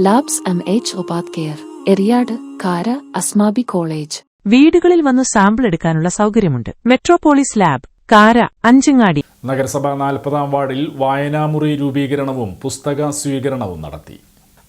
Labs M H ഒപാത് care Eriyad Kara Asmabi college വീടുകളിൽ വന്ന് സാമ്പിൾ എടുക്കാനുള്ള സൗകര്യമുണ്ട്. മെട്രോപോളിസ് ലാബ് കാര അഞ്ചങ്ങാടി. നഗരസഭ നാൽപ്പതാം വാർഡിൽ വായനാമുറി രൂപീകരണവും പുസ്തക സ്വീകരണവും നടത്തി.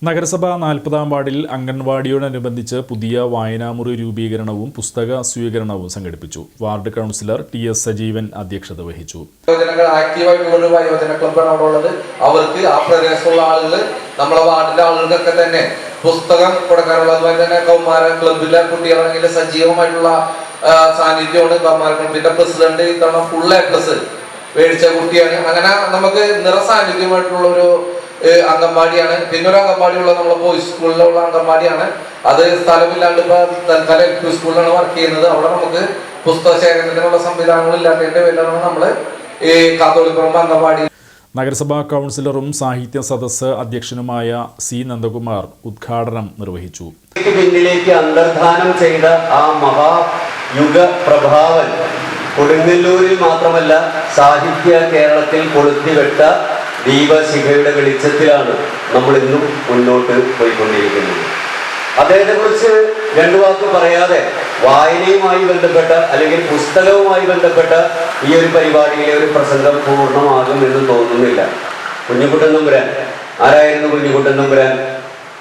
നഗരസഭ നാൽപ്പതാം വാർഡിൽ അംഗൻവാടിയോടനുബന്ധിച്ച് പുതിയ വായനാമുറി രൂപീകരണവും പുസ്തക സ്വീകരണവും സംഘടിപ്പിച്ചു. Ward councillor T S Sajeevan അധ്യക്ഷത വഹിച്ചു. യുവജനങ്ങൾ ആക്റ്റീവായിട്ടുള്ള യുവജന ക്ലബ്ബാണ് അവിടെ ഉള്ളത്. അവർക്ക് ആ പ്രദേശമുള്ള ആളുകൾ നമ്മളെ വാർഡിലെ ആളുകൾക്കൊക്കെ തന്നെ പുസ്തകം കൊടുക്കാനുള്ള അതുപോലെ തന്നെ കൗമാര ക്ലബിലെ കുട്ടികളാണെങ്കിൽ സജീവമായിട്ടുള്ള സാന്നിധ്യമാണ് കൗമാര ക്ലബിന്റെ പ്രസിഡന്റ് ഇത്തവണ ഫുൾ എ പ്ലസ് മേടിച്ച കുട്ടിയാണ്. അങ്ങനെ നമുക്ക് നിറസാന്നിധ്യമായിട്ടുള്ള ഒരു അംഗൻവാടിയാണ്. പിന്നെ ഒരു അംഗൻവാടി ഉള്ള നമ്മളെ ബോയ്സ് സ്കൂളിലുള്ള അംഗൻവാടിയാണ്. അത് സ്ഥലമില്ലാണ്ട് ഇപ്പൊ തൽക്കാലം എൽ പി സ്കൂളിലാണ് വർക്ക് ചെയ്യുന്നത്. അവിടെ നമുക്ക് പുസ്തക ശേഖരണത്തിനുള്ള സംവിധാനങ്ങൾ ഇല്ലാത്തതിന്റെ പേരിലാണ് നമ്മൾ ഈ കാത്തോളിപ്പുറം അംഗൻവാടി നഗരസഭാ കൗൺസിലറും സാഹിത്യ സദസ്സ് അധ്യക്ഷനുമായ സി നന്ദകുമാർ ഉദ്ഘാടനം നിർവഹിച്ചു. പിന്നിലേക്ക് അന്തർധാനം ചെയ്ത ആ മഹായുഗ പ്രഭാവൻ കൊടുങ്ങല്ലൂരിൽ മാത്രമല്ല സാഹിത്യ കേരളത്തിൽ കൊളുത്തിവെട്ട ദീപശിഖയുടെ വെളിച്ചത്തിലാണ് നമ്മൾ ഇന്നും മുന്നോട്ട് പോയിക്കൊണ്ടിരിക്കുന്നത്. അദ്ദേഹത്തെ കുറിച്ച് രണ്ടു വാക്ക് പറയാതെ വായനയുമായി ബന്ധപ്പെട്ട അല്ലെങ്കിൽ പുസ്തകവുമായി ബന്ധപ്പെട്ട ഈ ഒരു പരിപാടിയിലെ ഒരു പ്രസംഗം പൂർണമാകും എന്ന് കുഞ്ഞുകുട്ടൻ നമ്പുരാൻ ആരായിരുന്നു കുഞ്ഞുകുട്ടൻ നമ്പുരാൻ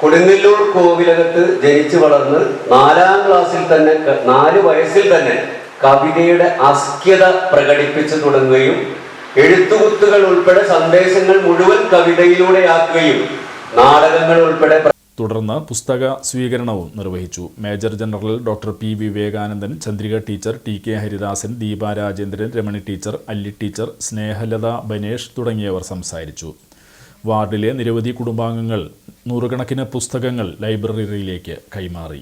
കൊടുങ്ങല്ലൂർ കോവിലകത്ത് ജനിച്ചു വളർന്ന് നാലാം ക്ലാസ്സിൽ തന്നെ നാല് വയസ്സിൽ തന്നെ കവിതയുടെ അസ്ക്യത പ്രകടിപ്പിച്ചു തുടങ്ങുകയും എഴുത്തുകുത്തുകൾ ഉൾപ്പെടെ സന്ദേശങ്ങൾ മുഴുവൻ കവിതയിലൂടെയാക്കുകയും നാടകങ്ങൾ ഉൾപ്പെടെ തുടർന്ന് പുസ്തക സ്വീകരണവും നിർവഹിച്ചു. Major general doctor P Vivekanandan Chandrika teacher T K Haridasan Deepa Rajendran Ramani teacher Alli teacher Snehalatha Banesh തുടങ്ങിയവർ സംസാരിച്ചു. വാർഡിലെ നിരവധി കുടുംബാംഗങ്ങൾ നൂറുകണക്കിന് പുസ്തകങ്ങൾ ലൈബ്രറിയിലേക്ക് കൈമാറി.